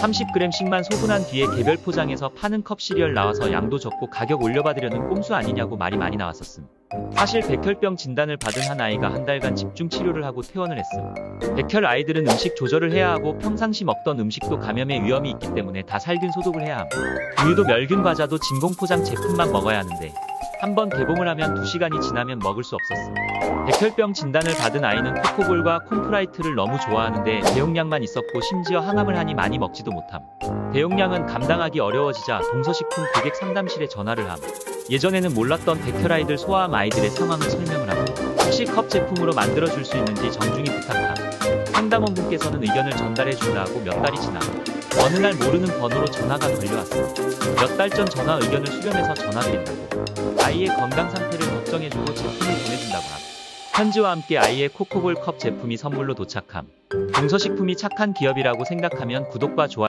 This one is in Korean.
30g씩만 소분한 뒤에 개별 포장해서 파는 컵 시리얼 나와서 양도 적고 가격 올려받으려는 꼼수 아니냐고 말이 많이 나왔었음. 사실 백혈병 진단을 받은 한 아이가 한 달간 집중 치료를 하고 퇴원을 했음. 백혈 아이들은 음식 조절을 해야 하고 평상시 먹던 음식도 감염의 위험이 있기 때문에 다 살균 소독을 해야 함. 우유도 멸균 과자도 진공 포장 제품만 먹어야 하는데 한 번 개봉을 하면 2시간이 지나면 먹을 수 없었음. 백혈병 진단을 받은 아이는 코코볼과 콤프라이트를 너무 좋아하는데 대용량만 있었고 심지어 항암을 하니 많이 먹지도 못함. 대용량은 감당하기 어려워지자 동서식품 고객 상담실에 전화를 함. 예전에는 몰랐던 백혈 아이들 소아암 아이들의 상황을 설명을 하고 혹시 컵 제품으로 만들어줄 수 있는지 정중히 부탁함. 상담원분께서는 의견을 전달해 준다고 몇 달이 지나 어느 날 모르는 번호로 전화가 걸려왔어. 몇 달 전 전화 의견을 수렴해서 전화드린다고. 아이의 건강 상태를 걱정해주고 제품을 보내준다고 함. 편지와 함께 아이의 코코볼 컵 제품이 선물로 도착함. 동서식품이 착한 기업이라고 생각하면 구독과 좋아요